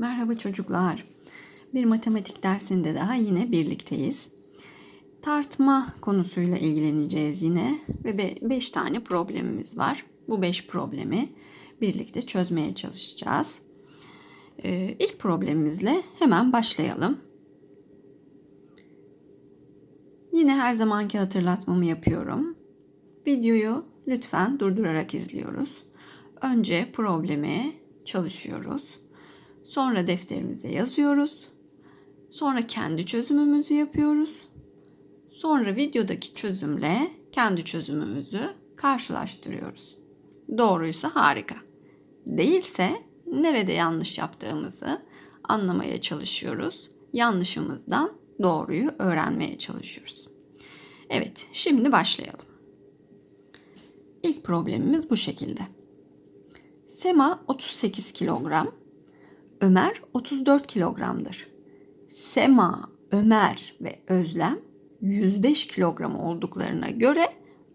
Merhaba çocuklar. Bir matematik dersinde daha yine birlikteyiz. Tartma konusuyla ilgileneceğiz yine ve 5 tane problemimiz var. Bu 5 problemi birlikte çözmeye çalışacağız. Ee, ilk problemimizle hemen başlayalım. Yine her zamanki hatırlatmamı yapıyorum. Videoyu lütfen durdurarak izliyoruz. Önce problemi çalışıyoruz. Sonra defterimize yazıyoruz. Sonra kendi çözümümüzü yapıyoruz. Sonra videodaki çözümle kendi çözümümüzü karşılaştırıyoruz. Doğruysa harika. Değilse nerede yanlış yaptığımızı anlamaya çalışıyoruz. Yanlışımızdan doğruyu öğrenmeye çalışıyoruz. Evet, şimdi başlayalım. İlk problemimiz bu şekilde. Sema 38 kilogram, Ömer 34 kilogramdır. Sema, Ömer ve Özlem 105 kilogram olduklarına göre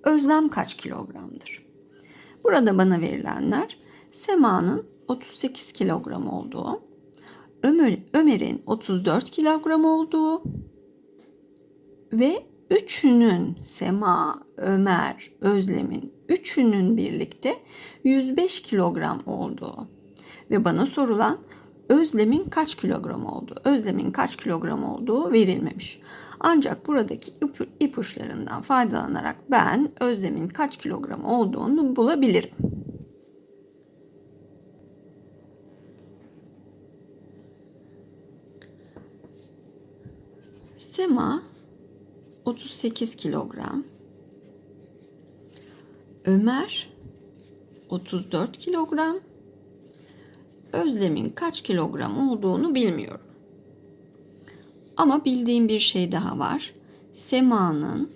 Özlem kaç kilogramdır? Burada bana verilenler Sema'nın 38 kilogram olduğu, Ömer, Ömer'in 34 kilogram olduğu ve üçünün Sema, Ömer, Özlem'in üçünün birlikte 105 kilogram olduğu ve bana sorulan Özlem'in kaç kilogram olduğu, Özlem'in kaç kilogram olduğu verilmemiş. Ancak buradaki ipuçlarından faydalanarak ben Özlem'in kaç kilogram olduğunu bulabilirim. Sema 38 kilogram. Ömer 34 kilogram. Özlem'in kaç kilogram olduğunu bilmiyorum. Ama bildiğim bir şey daha var. Sema'nın,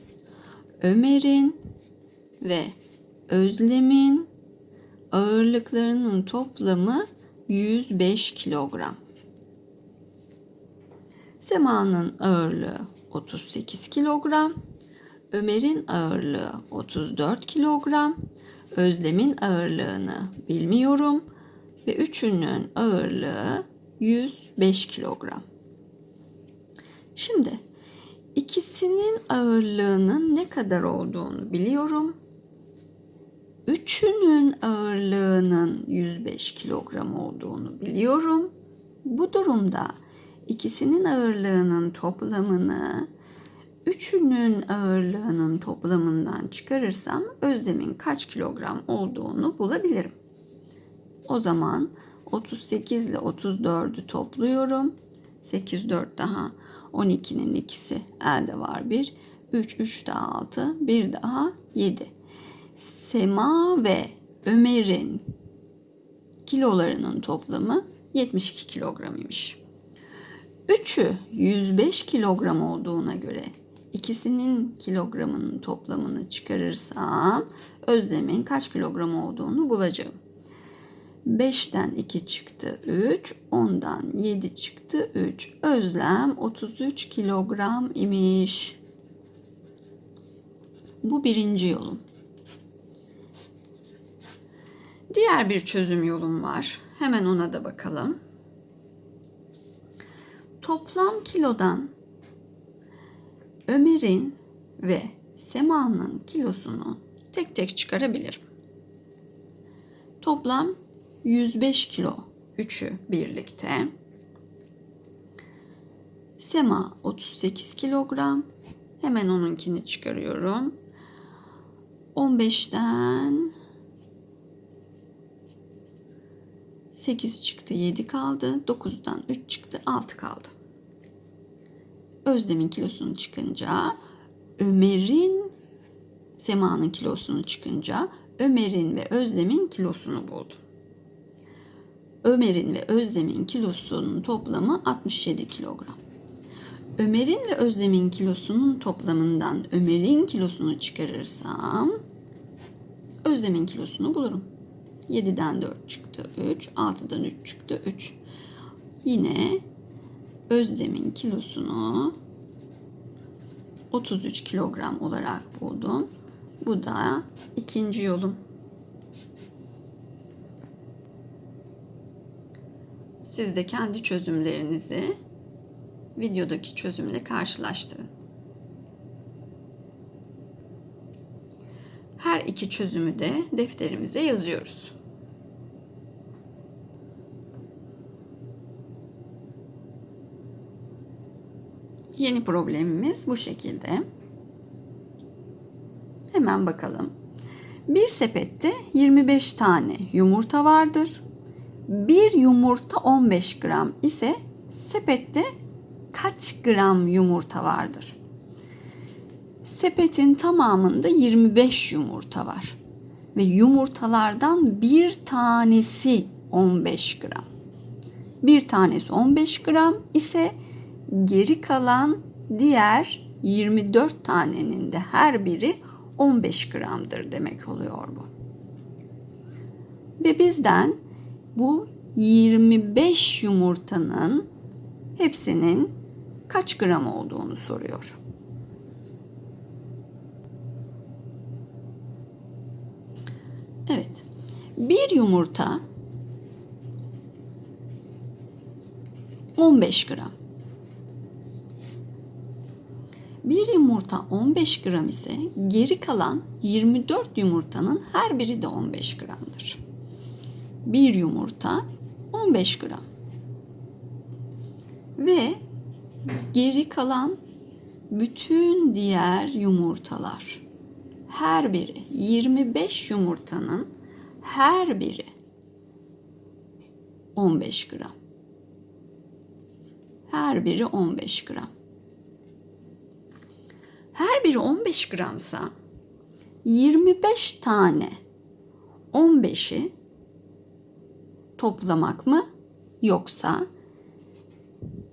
Ömer'in ve Özlem'in ağırlıklarının toplamı 105 kilogram. Sema'nın ağırlığı 38 kilogram, Ömer'in ağırlığı 34 kilogram, Özlem'in ağırlığını bilmiyorum ve üçünün ağırlığı 105 kilogram. Şimdi ikisinin ağırlığının ne kadar olduğunu biliyorum. Üçünün ağırlığının 105 kilogram olduğunu biliyorum. Bu durumda ikisinin ağırlığının toplamını üçünün ağırlığının toplamından çıkarırsam Özlem'in kaç kilogram olduğunu bulabilirim. O zaman 38 ile 34'ü topluyorum. 8, 4 daha 12'nin ikisi elde var 1. 3, 3 daha 6, 1 daha 7. Sema ve Ömer'in kilolarının toplamı 72 kilogram imiş. Üçü 105 kilogram olduğuna göre ikisinin kilogramının toplamını çıkarırsam Özlem'in kaç kilogram olduğunu bulacağım. 5'ten 2 çıktı 3, 10'dan 7 çıktı 3. Özlem 33 kilogram imiş. Bu birinci yolum. Diğer bir çözüm yolum var. Hemen ona da bakalım. Toplam kilodan Ömer'in ve Sema'nın kilosunu tek tek çıkarabilirim. Toplam 105 kilo üçü birlikte. Sema 38 kilogram. Hemen onunkini çıkarıyorum. 15'ten 8 çıktı 7 kaldı. 9'dan 3 çıktı 6 kaldı. Özlem'in kilosunu çıkınca Ömer'in Sema'nın kilosunu çıkınca Ömer'in ve Özlem'in kilosunu buldum. Ömer'in ve Özlem'in kilosunun toplamı 67 kilogram. Ömer'in ve Özlem'in kilosunun toplamından Ömer'in kilosunu çıkarırsam Özlem'in kilosunu bulurum. 7'den 4 çıktı 3, 6'dan 3 çıktı 3. Yine Özlem'in kilosunu 33 kilogram olarak buldum. Bu da ikinci yolum. Siz de kendi çözümlerinizi videodaki çözümle karşılaştırın. Her iki çözümü de defterimize yazıyoruz. Yeni problemimiz bu şekilde. Hemen bakalım. Bir sepette 25 tane yumurta vardır. Bir yumurta 15 gram ise sepette kaç gram yumurta vardır? Sepetin tamamında 25 yumurta var. Ve yumurtalardan bir tanesi 15 gram. Bir tanesi 15 gram ise geri kalan diğer 24 tanenin de her biri 15 gramdır demek oluyor bu. Ve bizden bu 25 yumurtanın hepsinin kaç gram olduğunu soruyor. Evet. Bir yumurta 15 gram. Bir yumurta 15 gram ise geri kalan 24 yumurtanın her biri de 15 gramdır. Bir yumurta 15 gram. Ve geri kalan bütün diğer yumurtalar her biri 25 yumurtanın her biri 15 gram. Her biri 15 gram. Her biri 15 gramsa 25 tane 15'i toplamak mı yoksa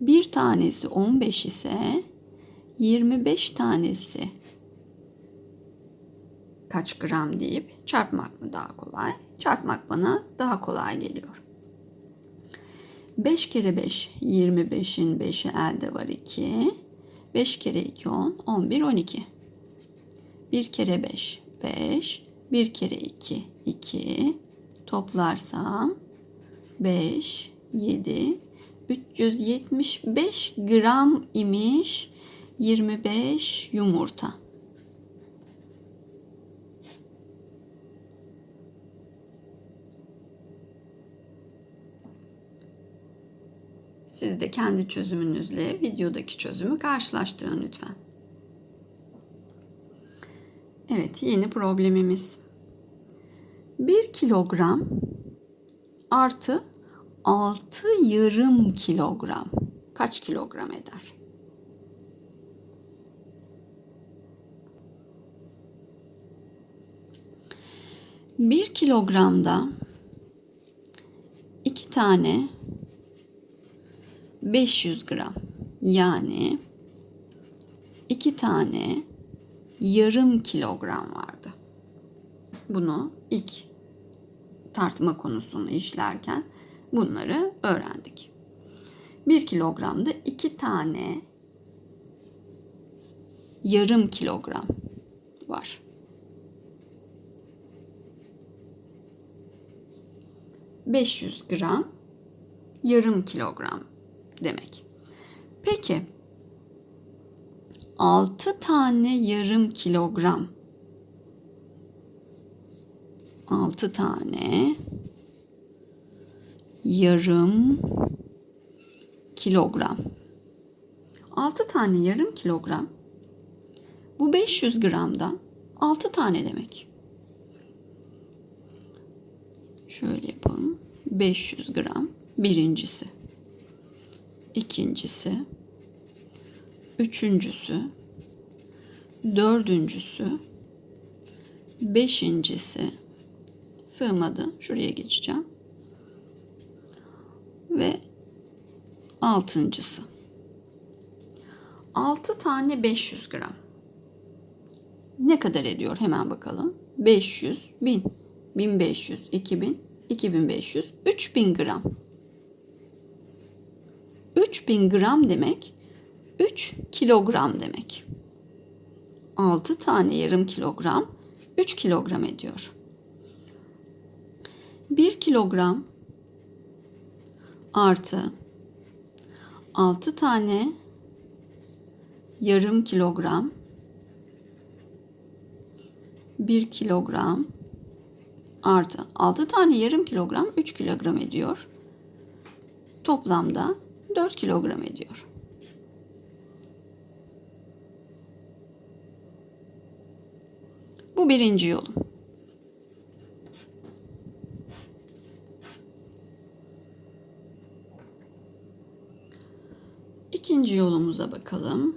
bir tanesi 15 ise 25 tanesi kaç gram deyip çarpmak mı daha kolay? Çarpmak bana daha kolay geliyor. 5 kere 5 25'in 5'i elde var 2. 5 kere 2 10 11 12. 1 kere 5 5. 1 kere 2 2. Toplarsam 5 7 375 gram imiş 25 yumurta. Siz de kendi çözümünüzle videodaki çözümü karşılaştırın lütfen. Evet, yeni problemimiz. 1 kilogram artı 6 yarım kilogram kaç kilogram eder? Bir kilogramda iki tane 500 gram yani iki tane yarım kilogram vardı. Bunu ilk tartma konusunu işlerken bunları öğrendik. Bir kilogramda iki tane yarım kilogram var. ...500 gram yarım kilogram demek. Peki 6 tane yarım kilogram 6 tane. Yarım kilogram. 6 tane yarım kilogram. Bu 500 gramdan 6 tane demek. Şöyle yapalım. 500 gram birincisi. İkincisi, üçüncüsü, dördüncüsü, beşincisi sığmadı. Şuraya geçeceğim. Ve altıncısı. Altı tane 500 gram. Ne kadar ediyor hemen bakalım. 500, 1000, 1500, 2000, 2500, 3000 gram. 3000 gram demek 3 kilogram demek. 6 tane yarım kilogram 3 kilogram ediyor. 1 kilogram artı 6 tane yarım kilogram 1 kilogram artı 6 tane yarım kilogram 3 kilogram ediyor. Toplamda 4 kilogram ediyor. Bu birinci yolum. Yolumuza bakalım.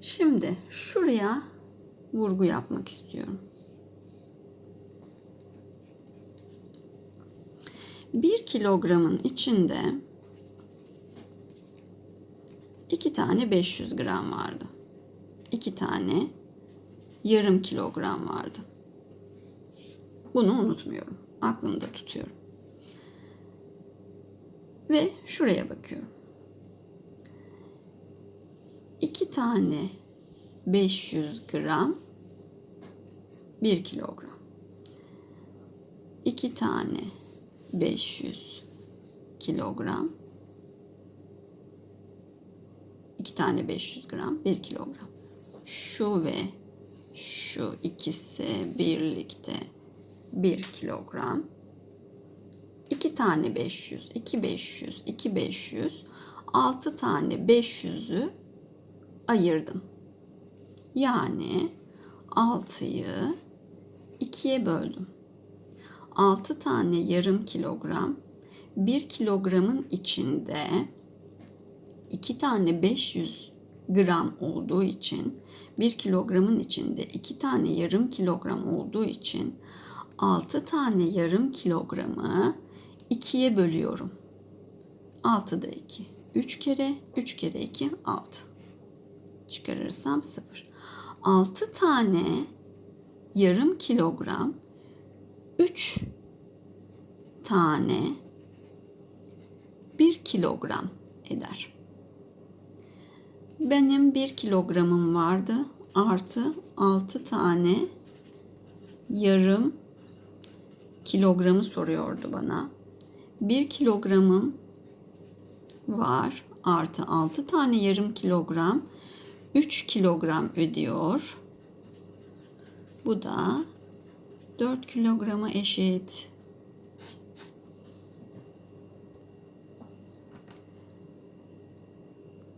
Şimdi şuraya vurgu yapmak istiyorum. Bir kilogramın içinde iki tane 500 gram vardı. İki tane yarım kilogram vardı. Bunu unutmuyorum. Aklımda tutuyorum. Ve şuraya bakıyorum. İki tane 500 gram 1 kilogram. İki tane 500 kilogram. iki tane 500 gram 1 kilogram. Şu ve şu ikisi birlikte 1 kilogram. 2 tane 500, 2 500, 2 500, 6 tane 500'ü ayırdım. Yani 6'yı 2'ye böldüm. 6 tane yarım kilogram 1 kilogramın içinde 2 tane 500 gram olduğu için 1 kilogramın içinde 2 tane yarım kilogram olduğu için 6 tane yarım kilogramı 2'ye bölüyorum. 6 da 2. 3 kere 3 kere 2 6. Çıkarırsam 0. 6 tane yarım kilogram 3 tane 1 kilogram eder. Benim 1 kilogramım vardı. Artı 6 tane yarım kilogramı soruyordu bana. 1 kilogramım var. Artı 6 tane yarım kilogram 3 kilogram ödüyor. Bu da 4 kilograma eşit.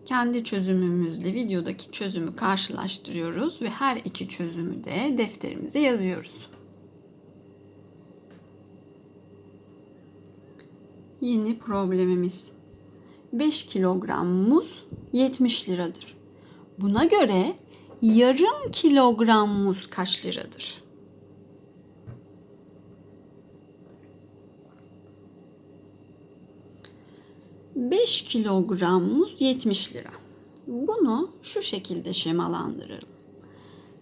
Kendi çözümümüzle videodaki çözümü karşılaştırıyoruz ve her iki çözümü de defterimize yazıyoruz. Yeni problemimiz. 5 kilogram muz 70 liradır. Buna göre yarım kilogram muz kaç liradır? Beş kilogram muz 70 lira. Bunu şu şekilde şemalandıralım.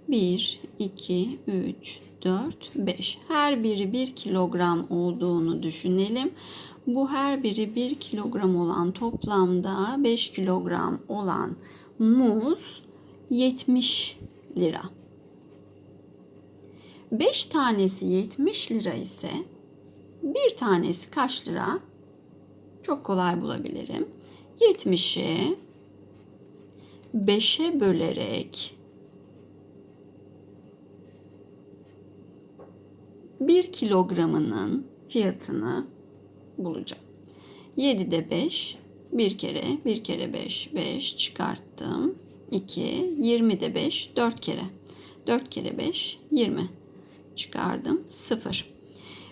1, 2, 3, 4, 5. Her biri 1 kilogram olduğunu düşünelim. Bu her biri 1 kilogram olan toplamda 5 kilogram olan muz 70 lira. 5 tanesi 70 lira ise bir tanesi kaç lira? Çok kolay bulabilirim. 70'i 5'e bölerek 1 kilogramının fiyatını bulacağım. 7'de 5, bir kere, bir kere 5, 5 çıkarttım. 2, 20'de 5, 4 kere. 4 kere 5, 20. Çıkardım, 0.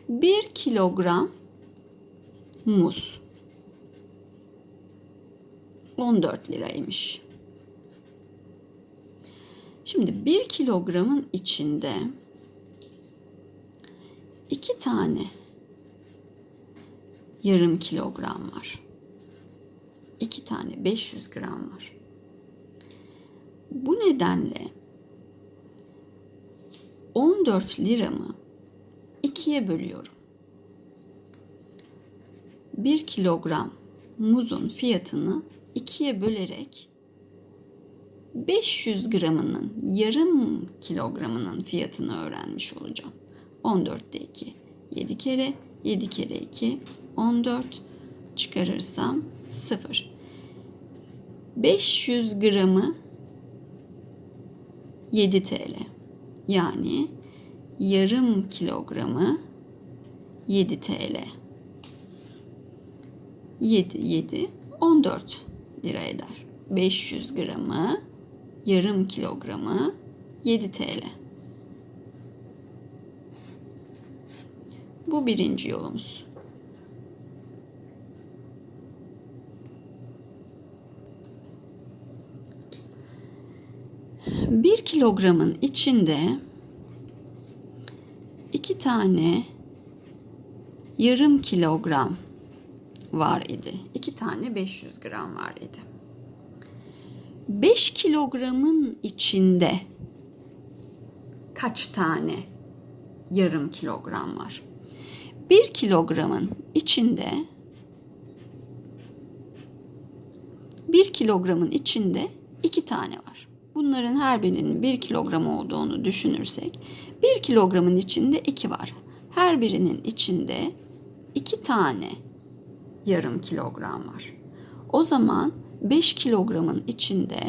1 kilogram muz. 14 liraymış. Şimdi 1 kilogramın içinde 2 tane yarım kilogram var. 2 tane 500 gram var. Bu nedenle 14 liramı ikiye bölüyorum. 1 kilogram muzun fiyatını ikiye bölerek 500 gramının yarım kilogramının fiyatını öğrenmiş olacağım. 14'te 2 7 kere 7 kere 2 14 çıkarırsam 0. 500 gramı 7 TL. Yani yarım kilogramı 7 TL. 7 7 14 lira eder. 500 gramı yarım kilogramı 7 TL. Bu birinci yolumuz. Bir kilogramın içinde iki tane yarım kilogram var idi. İki tane 500 gram var idi. 5 kilogramın içinde kaç tane yarım kilogram var? 1 kilogramın içinde 1 kilogramın içinde 2 tane var. Bunların her birinin 1 kilogram olduğunu düşünürsek 1 kilogramın içinde 2 var. Her birinin içinde 2 tane yarım kilogram var. O zaman 5 kilogramın içinde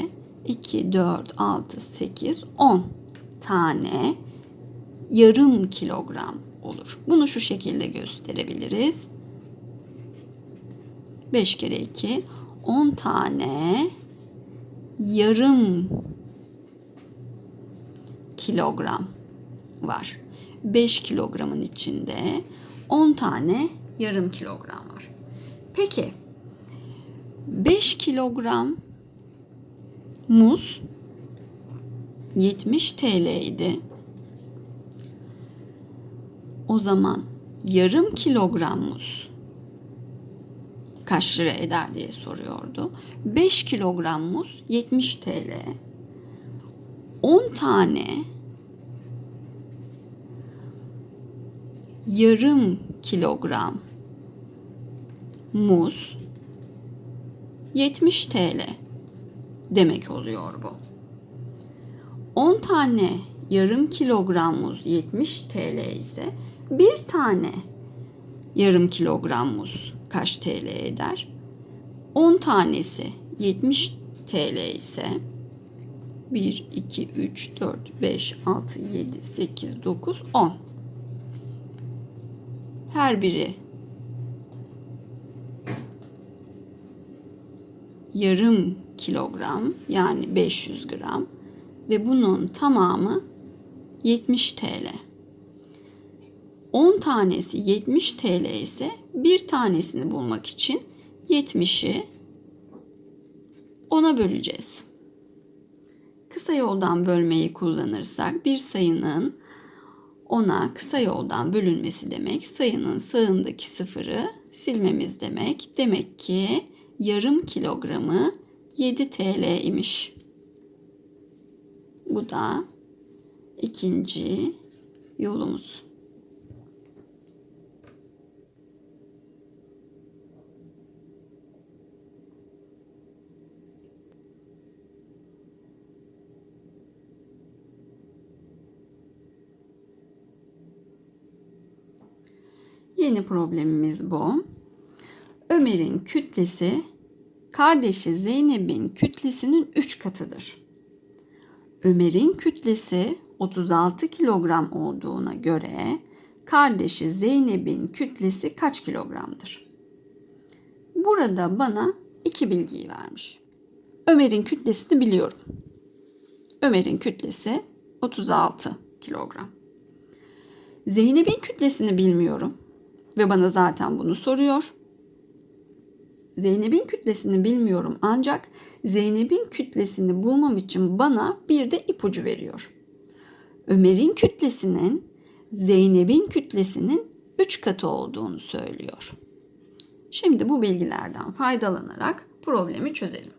2, 4, 6, 8, 10 tane yarım kilogram olur. Bunu şu şekilde gösterebiliriz. 5 kere 2 10 tane yarım kilogram var. 5 kilogramın içinde 10 tane yarım kilogram var. Peki 5 kilogram muz 70 TL idi. O zaman yarım kilogram muz kaç lira eder diye soruyordu. 5 kilogram muz 70 TL. 10 tane yarım kilogram muz 70 TL demek oluyor bu. 10 tane yarım kilogram muz 70 TL ise bir tane yarım kilogram muz kaç TL eder? 10 tanesi 70 TL ise 1, 2, 3, 4, 5, 6, 7, 8, 9, 10. Her biri yarım kilogram yani 500 gram ve bunun tamamı 70 TL. 10 tanesi 70 TL ise bir tanesini bulmak için 70'i 10'a böleceğiz. Kısa yoldan bölmeyi kullanırsak bir sayının 10'a kısa yoldan bölünmesi demek sayının sağındaki sıfırı silmemiz demek. Demek ki yarım kilogramı 7 TL imiş. Bu da ikinci yolumuz. Yeni problemimiz bu. Ömer'in kütlesi kardeşi Zeynep'in kütlesinin 3 katıdır. Ömer'in kütlesi 36 kilogram olduğuna göre kardeşi Zeynep'in kütlesi kaç kilogramdır? Burada bana iki bilgiyi vermiş. Ömer'in kütlesini biliyorum. Ömer'in kütlesi 36 kilogram. Zeynep'in kütlesini bilmiyorum ve bana zaten bunu soruyor. Zeynep'in kütlesini bilmiyorum ancak Zeynep'in kütlesini bulmam için bana bir de ipucu veriyor. Ömer'in kütlesinin Zeynep'in kütlesinin 3 katı olduğunu söylüyor. Şimdi bu bilgilerden faydalanarak problemi çözelim.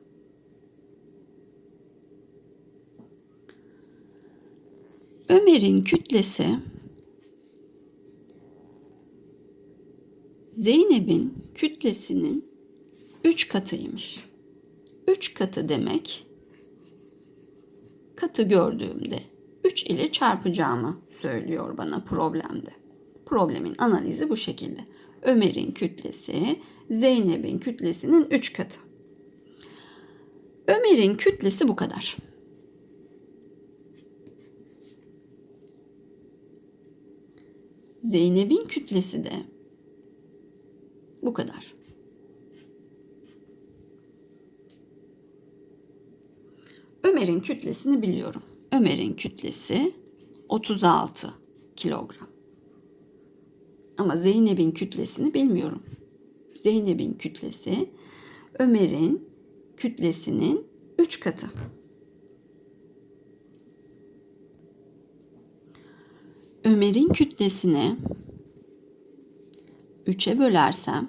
Ömer'in kütlesi Zeynep'in kütlesinin 3 katıymış. 3 katı demek katı gördüğümde 3 ile çarpacağımı söylüyor bana problemde. Problemin analizi bu şekilde. Ömer'in kütlesi Zeynep'in kütlesinin 3 katı. Ömer'in kütlesi bu kadar. Zeynep'in kütlesi de bu kadar. Ömer'in kütlesini biliyorum. Ömer'in kütlesi 36 kilogram. Ama Zeynep'in kütlesini bilmiyorum. Zeynep'in kütlesi Ömer'in kütlesinin 3 katı. Ömer'in kütlesini 3'e bölersem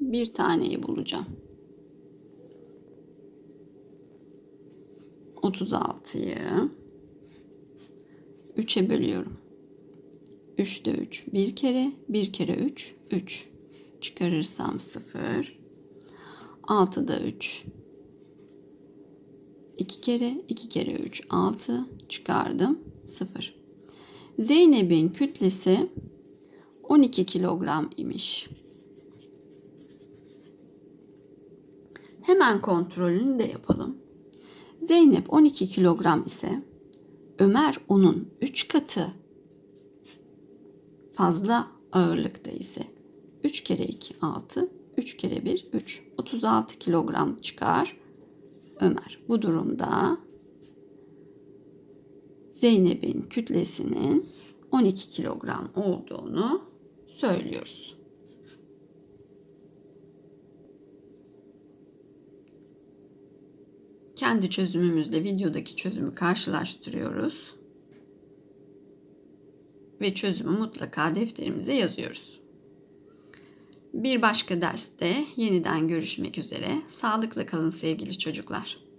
bir taneyi bulacağım. 36'yı 3'e bölüyorum. 3'te 3 bir kere, bir kere 3, 3. Çıkarırsam 0. 6'da 3. 2 kere, 2 kere 3, 6. Çıkardım, 0. Zeynep'in kütlesi 12 kilogram imiş. Hemen kontrolünü de yapalım. Zeynep 12 kilogram ise Ömer onun 3 katı fazla ağırlıkta ise 3 kere 2 6, 3 kere 1 3. 36 kilogram çıkar Ömer. Bu durumda Zeynep'in kütlesinin 12 kilogram olduğunu söylüyoruz. Kendi çözümümüzle videodaki çözümü karşılaştırıyoruz. Ve çözümü mutlaka defterimize yazıyoruz. Bir başka derste yeniden görüşmek üzere. Sağlıkla kalın sevgili çocuklar.